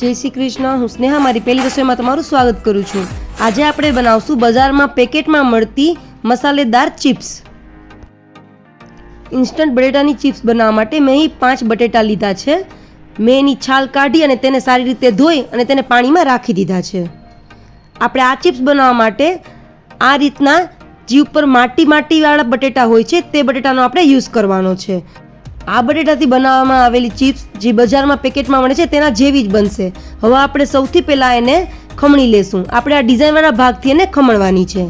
જય શ્રી કૃષ્ણ. હું સ્નેહા, મારી પહેલી રસોઈમાં તમારું સ્વાગત કરું છું. આજે આપણે બનાવશું બજારમાં પેકેટમાં મળતી મસાલેદાર ચિપ્સ. ઇન્સ્ટન્ટ બટેટાની ચિપ્સ બનાવવા માટે મેં અહીં પાંચ બટેટા લીધા છે. મેં એની છાલ કાઢી અને તેને સારી રીતે ધોઈ અને તેને પાણીમાં રાખી દીધા છે. આપણે આ ચિપ્સ બનાવવા માટે આ રીતના જે ઉપર માટી માટીવાળા બટેટા હોય છે, તે બટેટાનો આપણે યુઝ કરવાનો છે. આ બટેટાથી બનાવવામાં આવેલી ચિપ્સ જે બજારમાં પેકેટમાં મળે છે, તેના જેવી જ બનશે. હવે આપણે સૌથી પહેલાં એને ખમણી લેશું. આપણે આ ડિઝાઇનવાળા ભાગથી એને ખમણવાની છે.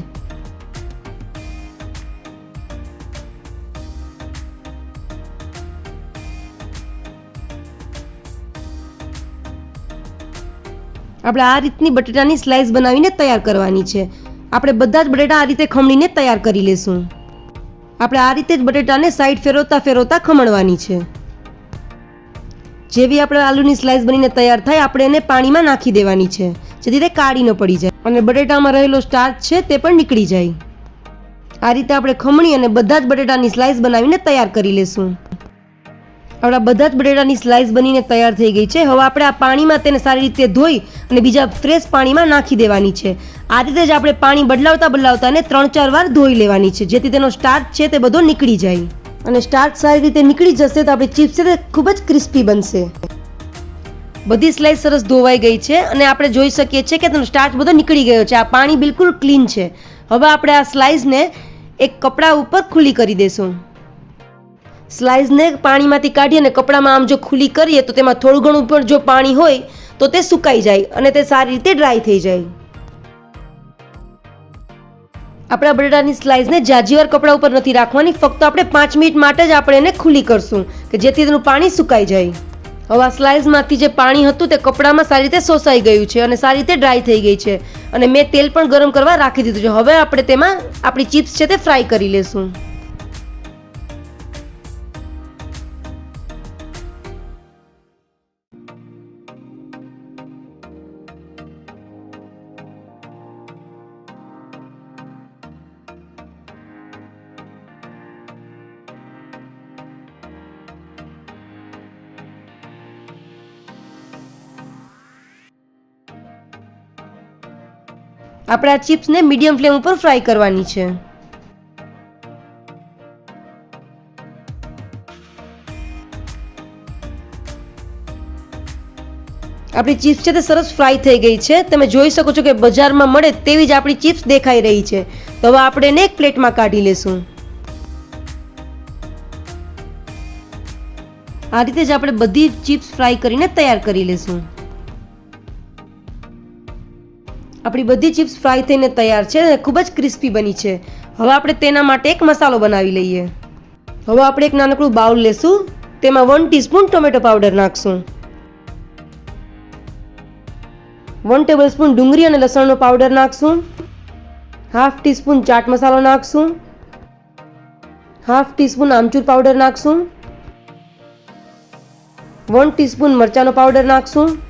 આપણે આ રીતની બટેટાની સ્લાઇસ બનાવીને તૈયાર કરવાની છે. આપણે બધા જ બટેટા આ રીતે ખમણીને તૈયાર કરી લેશું. આપણે આ રીતે જ બટેટાને સાઈડ ફેરવતા ફેરવતા ખમણવાની છે. જેવી આપણે આલુની સ્લાઇસ બનીને તૈયાર થાય, આપણે એને પાણીમાં નાખી દેવાની છે. જેથી તે કાળી ન પડી જાય. અને બટેટામાં રહેલો સ્ટાર્ચ છે તે પણ નીકળી જાય. આ રીતે આપણે ખમણી અને બધા જ બટેટાની સ્લાઇસ બનાવીને તૈયાર કરી લેશું. આપણા બધા જ બટેટાની સ્લાઇસ બનીને તૈયાર થઈ ગઈ છે. હવે આપણે આ પાણીમાં તેને સારી રીતે ધોઈ અને બીજા ફ્રેશ પાણીમાં નાખી દેવાની છે. આ રીતે જ આપણે પાણી બદલાવતા બદલાવતા એને ત્રણ ચાર વાર ધોઈ લેવાની છે, જેથી તેનો સ્ટાર્ચ છે તે બધો નીકળી જાય. અને સ્ટાર્ચ સારી રીતે નીકળી જશે તો આપણી ચિપ્સ છે તે ખૂબ જ ક્રિસ્પી બનશે. બધી સ્લાઇસ સરસ ધોવાઈ ગઈ છે અને આપણે જોઈ શકીએ છીએ કે તેનો સ્ટાર્ચ બધો નીકળી ગયો છે. આ પાણી બિલકુલ ક્લીન છે. હવે આપણે આ સ્લાઇસને એક કપડા ઉપર ખુલ્લી કરી દેશું. સ્લાઇસને પાણીમાંથી કાઢી અને કપડામાં આમ જો ખુલ્લી કરીએ તો તેમાં થોડું ઘણું પણ જો પાણી હોય તો તે સુકાઈ જાય અને તે સારી રીતે ડ્રાય થઈ જાય. આપણા બટેટાની સ્લાઇસને જાજીવાર કપડા ઉપર નથી રાખવાની, ફક્ત આપણે પાંચ મિનિટ માટે જ આપણે એને ખુલ્લી કરશું કે જેથી તેનું પાણી સુકાઈ જાય. હવે આ સ્લાઇસમાંથી જે પાણી હતું તે કપડામાં સારી રીતે શોષાઈ ગયું છે અને સારી રીતે ડ્રાય થઈ ગઈ છે અને મેં તેલ પણ ગરમ કરવા રાખી દીધું છે. હવે આપણે તેમાં આપણી ચિપ્સ છે તે ફ્રાય કરી લેશું. આપણે આ ચિપ્સને મીડિયમ ફ્લેમ ઉપર ફ્રાય કરવાની છે. આપણી ચિપ્સ છે તે સરસ ફ્રાય થઈ ગઈ છે. તમે જોઈ શકો છો કે બજારમાં મળે તેવી જ આપણી ચિપ્સ દેખાઈ રહી છે. તો હવે આપણે એને એક પ્લેટમાં કાઢી લેશું. આ રીતે જ આપણે બધી ચિપ્સ ફ્રાય કરીને તૈયાર કરી લેશું. આપણી બધી ચિપ્સ ફ્રાય થઈને તૈયાર છે અને ખૂબ જ ક્રિસ્પી બની છે. હવે આપણે તેના માટે એક મસાલો બનાવી લઈએ. હવે આપણે એક નાનકડું બાઉલ લેશું. તેમાં વન ટીસ્પૂન ટોમેટો પાવડર નાખશું. વન ટેબલ સ્પૂન ડુંગળી અને લસણનો પાવડર નાખશું. હાફ ટીસ્પૂન ચાટ મસાલો નાખશું. હાફ ટીસ્પૂન આમચૂર પાવડર નાખશું. વન ટીસ્પૂન મરચાંનો પાવડર નાખશું.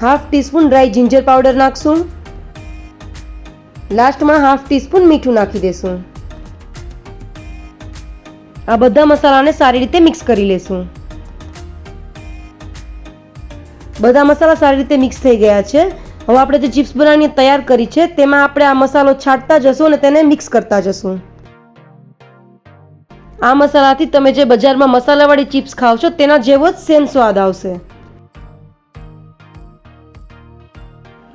Half teaspoon dry ginger powder નાખશું. લાસ્ટમાં હાફ ટીસ્પૂન મીઠું નાખી દેશું. આ બધા મસાલાને સારી રીતે મિક્સ કરી લેશું. બધા મસાલા સારી રીતે મિક્સ થઈ ગયા છે. હવે આપણે જે ચિપ્સ બનાવીને તૈયાર કરી છે, તેમાં આપણે આ મસાલો છાંટતા જશું અને તેને મિક્સ કરતા જશું. આ મસાલાથી તમે જે બજારમાં મસાલાવાળી ચિપ્સ ખાવ છો, તેના જેવો જ સેમ સ્વાદ આવશે.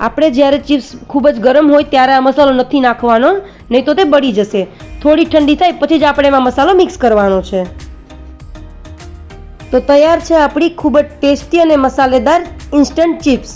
આપણે જ્યારે ચિપ્સ ખૂબ જ ગરમ હોય ત્યારે આ મસાલો નથી નાખવાનો, નહીં તો તે બળી જશે. થોડી ઠંડી થાય પછી જ આપણે એમાં મસાલો મિક્સ કરવાનો છે. તો તૈયાર છે આપણી ખૂબ જ ટેસ્ટી અને મસાલેદાર ઇન્સ્ટન્ટ ચિપ્સ.